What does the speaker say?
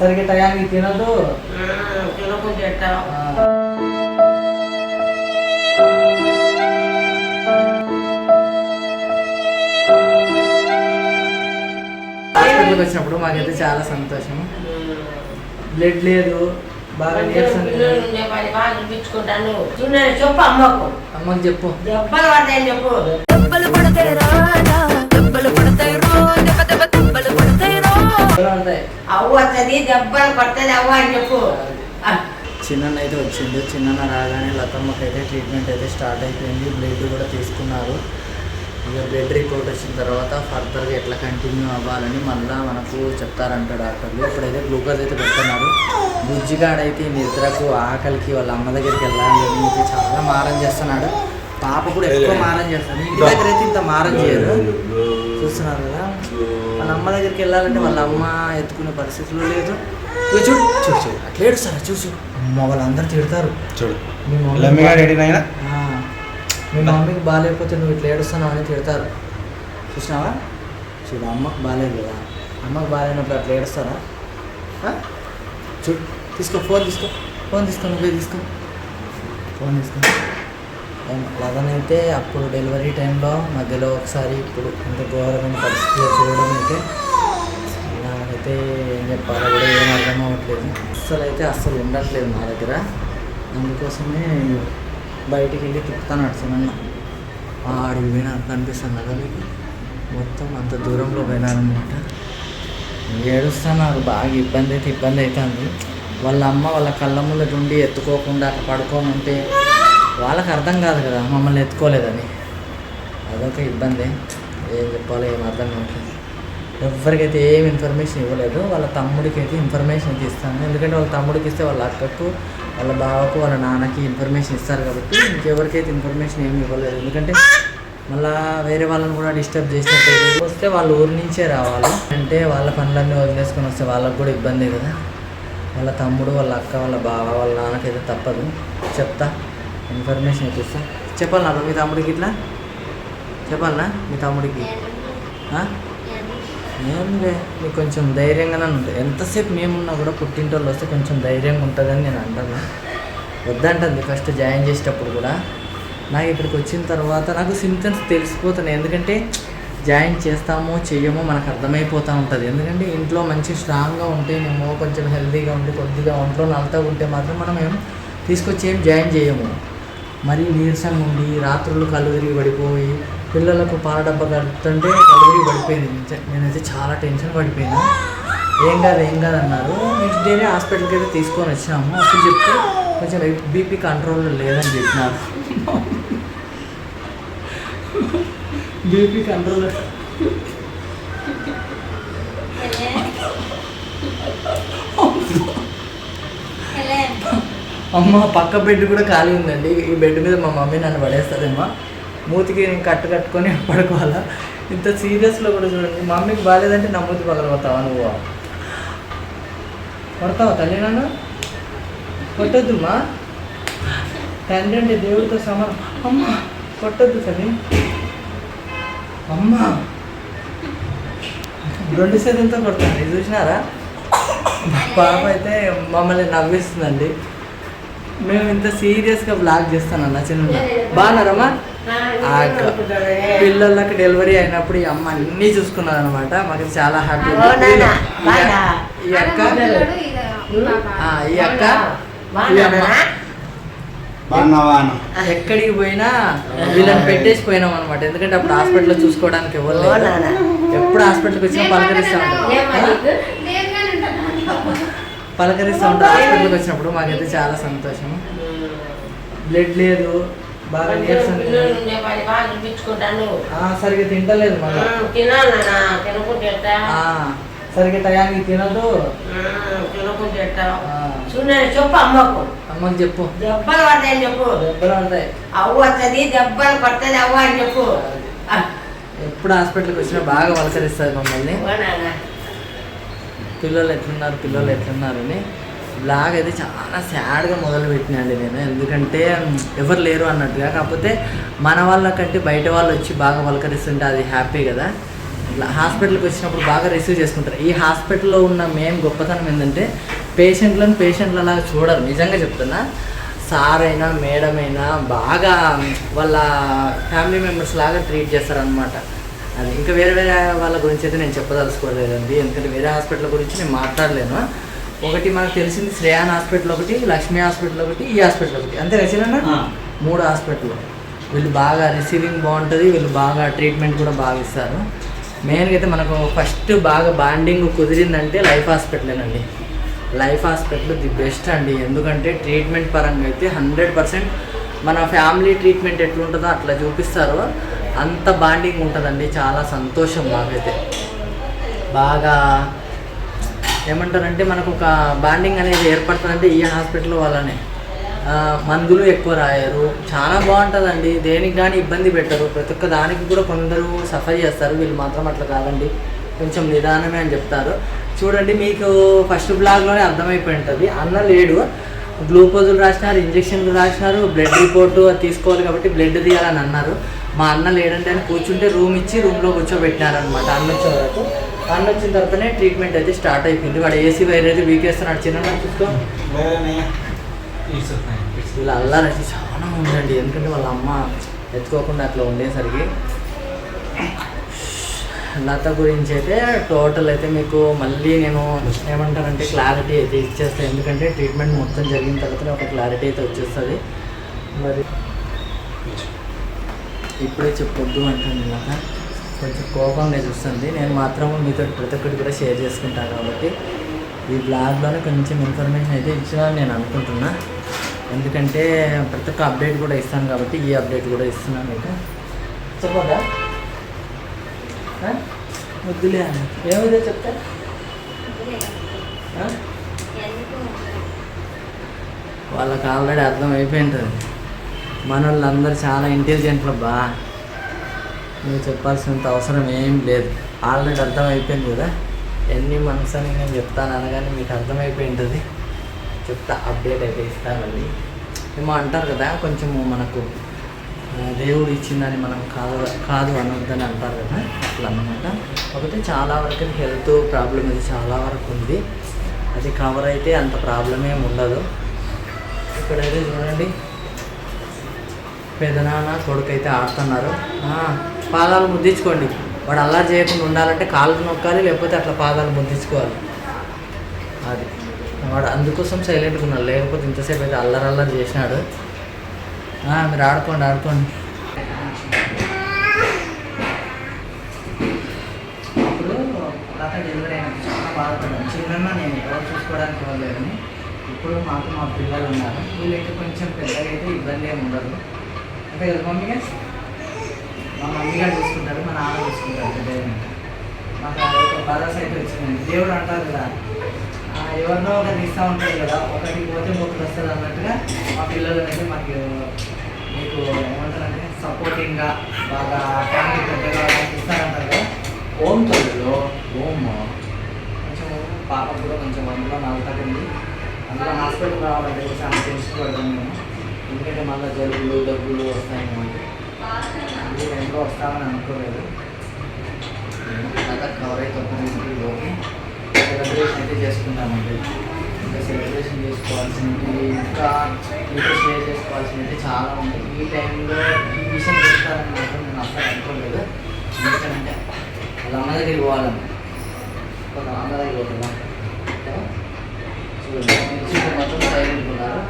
సరిగ్గా టయానికి తినదు. హాస్పిటల్కి వచ్చినప్పుడు మాకైతే చాలా సంతోషం. బ్లడ్ లేదు బాగా చెప్పు అమ్మకు. అమ్మకి చెప్పు. దెబ్బలు పడతాయని చెప్పు? దెబ్బలు పడతాయి దెబ్బలు దెబ్బ అవ్వ వస్తుంది దెబ్బలు అవ్వ అని చెప్పు. చిన్న అయితే వచ్చిండు. చిన్న రాగానే లతమ్మకి అయితే ట్రీట్మెంట్ అయితే స్టార్ట్ అయిపోయింది. బ్లడ్ కూడా తీసుకున్నారు. ఇక బ్లడ్ రిపోర్ట్ వచ్చిన తర్వాత ఫర్దర్గా ఎట్లా కంటిన్యూ అవ్వాలని మళ్ళీ మనకు చెప్తారంట డాక్టర్లు. ఇప్పుడైతే గ్లూకోజ్ అయితే పెడుతున్నారు. బుజ్జిగాడైతే నిద్రకు ఆకలికి వాళ్ళ అమ్మ దగ్గరికి వెళ్ళాలి అని చాలా మారం చేస్తున్నాడు. పాప కూడా ఎక్కువ మారం చేస్తాడు ఇంటి దగ్గర అయితే ఇంత మారం చేయరు. చూస్తున్నారు కదా? వాళ్ళ అమ్మ దగ్గరికి వెళ్ళాలంటే వాళ్ళ అమ్మ ఎత్తుకునే పరిస్థితులు లేదు. చూడు చూడు చూడు. అట్లా ఏడుస్తారా చూడు చూడు. అమ్మ వాళ్ళందరూ తిడతారు. చూడు. మీ మమ్మీకి బాగాలేకపోతే నువ్వు ఇట్లా ఏడుస్తున్నావు అని తిడతారు. చూసినావా? చూడు అమ్మకు బాగాలేదు కదా. అమ్మకు బాగాలేనప్పుడు అట్లా ఏడుస్తారా? చూడు తీసుకో ఫోన్ తీసుకో. ఫోన్ తీసుకో నువ్వే తీసుకో. ఫోన్ తీసుకో. అదనైతే అప్పుడు డెలివరీ టైంలో మధ్యలో ఒకసారి ఇప్పుడు ఇంత ఘోరమైన పరిస్థితిలో చూడడం అయితే నాకైతే ఏం చెప్పాలో కూడా ఏం అర్థం అవ్వట్లేదు. అస్సలు అయితే అస్సలు ఉండట్లేదు నా దగ్గర. అందుకోసమే బయటికి వెళ్ళి తిప్పుతాను అడుగుతున్నా ఆడికి పోయినారు కనిపిస్తుంది కదా మీకు? మొత్తం అంత దూరంలో పోయినారనమాట ఏడుస్తున్నారు బాగా ఇబ్బంది అయితే ఇబ్బంది అవుతుంది. వాళ్ళ అమ్మ వాళ్ళ కళ్ళ ముందట ఉండి ఎత్తుకోకుండా అట్లా పడుకోమంటే వాళ్ళకి అర్థం కాదు కదా మమ్మల్ని ఎత్తుకోలేదని. అదొక ఇబ్బంది. ఏం చెప్పాలో ఏం అర్థం కావట్లేదు. ఎవరికైతే ఏం ఇన్ఫర్మేషన్ ఇవ్వలేదు వాళ్ళ తమ్ముడికి అయితే ఇన్ఫర్మేషన్ అయితే ఇస్తాను. ఎందుకంటే వాళ్ళ తమ్ముడికి ఇస్తే వాళ్ళ అక్కకు వాళ్ళ బావకు వాళ్ళ నాన్నకి ఇన్ఫర్మేషన్ ఇస్తారు కాబట్టి ఇంకెవరికైతే ఇన్ఫర్మేషన్ ఏమి ఇవ్వలేదు. ఎందుకంటే మళ్ళా వేరే వాళ్ళని కూడా డిస్టర్బ్ చేసినట్టు వస్తే వాళ్ళ ఊరి నుంచే రావాలి. అంటే వాళ్ళ పనులన్నీ వదిలేసుకొని వస్తే వాళ్ళకి కూడా ఇబ్బందే కదా. వాళ్ళ తమ్ముడు వాళ్ళ అక్క వాళ్ళ బావ వాళ్ళ నాన్నకైతే తప్పదు. చెప్తా. ఇన్ఫర్మేషన్ అయితే ఇస్తా. చెప్పాలన్నా మీ తమ్ముడికి ఇట్లా? చెప్పాలనా మీ తమ్ముడికి? ఏం ఏంలే మీకు కొంచెం ధైర్యంగానే ఉంటుంది. ఎంతసేపు మేమున్నా కూడా పుట్టింటోళ్ళు వస్తే కొంచెం ధైర్యంగా ఉంటుందని నేను అంటాను. వద్దంటుంది ఫస్ట్ జాయిన్ చేసేటప్పుడు కూడా. నాకు ఇక్కడికి వచ్చిన తర్వాత నాకు సింటమ్స్ తెలిసిపోతున్నాయి. ఎందుకంటే జాయిన్ చేస్తామో చెయ్యమో మనకు అర్థమైపోతూ ఉంటుంది. ఎందుకంటే ఇంట్లో మంచి స్ట్రాంగ్గా ఉంటేనేమో కొంచెం హెల్తీగా ఉండి కొద్దిగా ఒంట్లో నలతగా ఉంటే మాత్రం మనం ఏం తీసుకొచ్చి ఏం జాయిన్ చేయము. మరీ నీరసంగా ఉండి రాత్రులు కళ్ళు తిరిగి పడిపోయి పిల్లలకు పాల డబ్బా కడుతుంటే కళ్ళు తిరిగి పడిపోయింది. నేనైతే చాలా టెన్షన్ పడిపోయింది ఏం కాదు ఏం కాదు అన్నారు. నెక్స్ట్ డేనే హాస్పిటల్కి అయితే తీసుకొని వచ్చినాము అప్పుడు చెప్తే కొంచెం బీపీ కంట్రోల్లో లేదని చెప్పినారు. బీపీ కంట్రోల్ అమ్మ పక్క బెడ్ కూడా ఖాళీ ఉందండి. ఈ బెడ్ మీద మా మమ్మీ నన్ను పడేస్తుందేమో. మూతికి నేను కట్టు కట్టుకొని పడుకోవాలా? ఇంత సీరియస్లో కూడా చూడండి. మా మమ్మీకి బాగాలేదంటే నా మూతి పగల నువ్వు? కొడతావా తల్లి నన్ను? కొట్టద్దు తండ్రి అంటే దేవుడితో సమానం. అమ్మ కొట్టద్దు తల్లి. అమ్మ. రెండు చేతులతో కొడతాను. ఇది చూసినారా? పాప అయితే మమ్మల్ని నవ్విస్తుందండి. మేము ఇంత సీరియస్గా బ్లాక్ చేస్తానన్న చిన్న బాగున్నారమ్మా ఆ అక్క పిల్లలకి డెలివరీ అయినప్పుడు ఈ అమ్మ అన్నీ చూసుకున్నారు అనమాట మాకు చాలా హ్యాపీ. ఈ అక్క ఆ, ఈ అక్క ఎక్కడికి పోయినా వీళ్ళని పెట్టేసి పోయినాం అనమాట ఎందుకంటే అప్పుడు హాస్పిటల్లో చూసుకోవడానికి ఎవరు. ఎప్పుడు హాస్పిటల్కి వచ్చినా పలకరిస్తూ? పలకరిస్తూ ఉంటారు. హాస్పిటల్కి వచ్చినప్పుడు మాకైతే చాలా సంతోషం. బ్లడ్ లేదు బాగా నీరసం సరిగ్గా తింటలేదు మళ్ళీ. సరిగ్గా టయానికి తినదు. చెప్పు అమ్మకు. అమ్మకి చెప్పు. దెబ్బలు పడతాయని చెప్పు. దెబ్బలు ఉంటాయి అవ్వ వస్తుంది దెబ్బలు పడుతుంది అవ్వ అని చెప్పు. ఎప్పుడు హాస్పిటల్కి వచ్చినా బాగా పలకరిస్తుంది మమ్మల్ని. పిల్లలు ఎట్లున్నారు పిల్లలు ఎట్లున్నారు అని బ్లాగ్ అయితే చాలా సాడ్గా మొదలుపెట్టినండి నేను. ఎందుకంటే ఎవరు లేరు అన్నట్టుగా. కాకపోతే మన వాళ్ళకంటే బయట వాళ్ళు వచ్చి బాగా పలకరిస్తుంటే అది హ్యాపీ కదా. ఇట్లా హాస్పిటల్కి వచ్చినప్పుడు బాగా రిసీవ్ చేసుకుంటారు. ఈ హాస్పిటల్లో ఉన్న మెయిన్ గొప్పతనం ఏంటంటే పేషెంట్లను పేషెంట్లలా చూడరు. నిజంగా చెప్తున్నా సార్ అయినా మేడం అయినా బాగా వాళ్ళ ఫ్యామిలీ మెంబర్స్ లాగా ట్రీట్ చేస్తారనమాట అది ఇంకా వేరే వేరే వాళ్ళ గురించి అయితే నేను చెప్పదలుచుకోలేదండి. ఎందుకంటే వేరే హాస్పిటల్ గురించి నేను మాట్లాడలేను. ఒకటి మనకు తెలిసింది శ్రేయాన్ హాస్పిటల్ ఒకటి లక్ష్మీ హాస్పిటల్ ఒకటి ఈ హాస్పిటల్ ఒకటి. అంతే ఆ. మూడు హాస్పిటల్. వీళ్ళు బాగా రిసీవింగ్ బాగుంటుంది వీళ్ళు బాగా ట్రీట్మెంట్ కూడా బాగా ఇస్తారు. మెయిన్గా అయితే మనకు ఫస్ట్ బాగా బాండింగ్ కుదిరిందంటే లైఫ్ హాస్పిటలేనండి లైఫ్ హాస్పిటల్ ది బెస్ట్ అండి. ఎందుకంటే ట్రీట్మెంట్ పరంగా అయితే హండ్రెడ్ పర్సెంట్ మన ఫ్యామిలీ ట్రీట్మెంట్ ఎట్లుంటుందో అట్లా చూపిస్తారు. అంత బాండింగ్ ఉంటుందండి చాలా సంతోషం మాకైతే బాగా ఏమంటారంటే మనకు ఒక బాండింగ్ అనేది ఏర్పడుతుందంటే ఈ హాస్పిటల్ వల్లనే. మందులు ఎక్కువ రాయరు చాలా బాగుంటుందండి. దేనికి కానీ ఇబ్బంది పెట్టరు. ప్రతి ఒక్క దానికి కూడా కొందరు సఫర్ చేస్తారు. వీళ్ళు మాత్రం అట్లా కాదండి. కొంచెం నిదానమే అని చెప్తారు. చూడండి మీకు ఫస్ట్ బ్లాగ్లోనే అర్థమైపోయి ఉంటుంది. అన్న లేడు. గ్లూకోజులు రాసినారు ఇంజక్షన్లు రాసినారు బ్లడ్ రిపోర్ట్ తీసుకోవాలి కాబట్టి బ్లడ్ తీయాలని అన్నారు. మా అన్న లేడంటే అని కూర్చుంటే రూమ్ ఇచ్చి రూమ్లో కూర్చోబెట్టినారనమాట అన్న వచ్చే వరకు. అన్న వచ్చిన తర్వాతనే ట్రీట్మెంట్ అయితే స్టార్ట్ అయిపోయింది. వాడు ఏసీ వైర్ అయితే వీకేస్తున్నాడు. చిన్న చూసుకో. వీళ్ళ అల్లారైతే చాలా ఉందండి ఎందుకంటే వాళ్ళ అమ్మ ఎత్తుకోకుండా అట్లా ఉండేసరికి. లత గురించి అయితే టోటల్ అయితే మీకు మళ్ళీ నేను ఏమంటానంటే క్లారిటీ అయితే ఇచ్చేస్తాను ఎందుకంటే ట్రీట్మెంట్ మొత్తం జరిగిన తర్వాత ఒక క్లారిటీ అయితే వచ్చేస్తుంది. మరి ఇప్పుడే చెప్పొద్దు అంటుంది లత కొంచెం కోపంగా చూస్తుంది నేను మాత్రం మీతో ప్రతి ఒక్కటి కూడా షేర్ చేసుకుంటాను కాబట్టి ఈ బ్లాగ్లోనే కొంచెం ఇన్ఫర్మేషన్ అయితే ఇచ్చినా నేను అనుకుంటున్నా. ఎందుకంటే ప్రతి ఒక్క అప్డేట్ కూడా ఇస్తాను కాబట్టి ఈ అప్డేట్ కూడా ఇస్తున్నాను మీకు. చెప్పదా వద్దులే ఏమిదో చెప్తా? వాళ్ళకి ఆల్రెడీ అర్థం అయిపోయింటుంది మన వాళ్ళందరూ చాలా ఇంటెలిజెంట్లు బా. నువ్వు చెప్పాల్సినంత అవసరం ఏం లేదు. ఆల్రెడీ అర్థమైపోయింది కదా? ఎన్ని మనసు అని నేను చెప్తాను అనగానే మీకు అర్థమైపోయి ఉంటుంది చెప్తా అప్డేట్ అయితే ఇస్తాను ఏమో అంటారు కదా కొంచెము మనకు దేవుడు ఇచ్చిందని మనం కాదు కాదు అనొద్దని అంటారు కదా? అట్లా అన్నమాట. ఒకటి చాలా వరకు హెల్త్ ప్రాబ్లం అది చాలా వరకు ఉంది. అది కవర్ అయితే అంత ప్రాబ్లం ఏమి ఉండదు. ఇక్కడైతే చూడండి. పెదనాన్న కొడుకైతే ఆడుతున్నారు. పాదాలు ముద్దించుకోండి. వాడు అల్లరి చేయకుండా ఉండాలంటే కాళ్ళు నొక్కాలి లేకపోతే అట్లా పాదాలు ముద్దించుకోవాలి. అది. వాడు అందుకోసం సైలెంట్గా ఉన్నాడు. లేకపోతే ఇంతసేపు అయితే అల్లరి అల్లరి చేసినాడు. మీరు ఆడుకోండి ఆడుకోండి. అప్పుడు డెలివరీ అయినప్పుడు చాలా బాధపడ్డాను. చిన్న నేను ఎవరు చూసుకోవడానికి వాళ్ళని ఇప్పుడు మాకు మా పిల్లలు ఉన్నారు. వీళ్ళకి కొంచెం పెద్దగా అయితే ఇబ్బంది ఏమి ఉండదు. అంతే కదా మమ్మీ గారు మా మమ్మీ గారు చూసుకుంటారు మా నాన్న చూసుకుంటారు పెద్దగా మాకు అదొక భరోసా అయితే వచ్చిందండి. దేవుడు అంటారు కదా ఎవరినో ఒకటి ఇస్తూ ఉంటారు కదా ఒకటి పోతే ఒకటి వస్తుంది అన్నట్టుగా మా పిల్లలు అయితే మాకు మీకు ఏమంటారంటే సపోర్టింగ్గా బాగా ఫ్యామిలీ పెద్దగా ఇస్తారంటారు కదా. ఓం తల్లిలో ఓం కొంచెం పాప కూడా కొంచెం అందులో నవ్వుతుంది అందులో హాస్పిటల్ రావాలంటే కొంచెం ఆమె తెలుసుకోవడం మేము. ఎందుకంటే మళ్ళీ జలుబులు దగ్గులు వస్తాయన్నమాట. ఈ ఎంతో వస్తామని అనుకోలేదు. కథ కవర్ అయిపోతుంది లోకి సెలబ్రేషన్ అయితే చేసుకుంటామండి ఇంకా సెలబ్రేషన్ చేసుకోవాల్సింది ఇంకా ఇంకా షేర్ చేసుకోవాల్సింది చాలా ఉంది ఈ టైంలో ఈ విషయం చెప్తారని మాత్రం నేను అసలు అనుకోలేదు. ఎందుకంటే వాళ్ళ అమ్మ దగ్గరికి పోవాలని ఒక అమ్మ దగ్గరికి చూడండి మాత్రం సైలెంట్ ఉన్నారు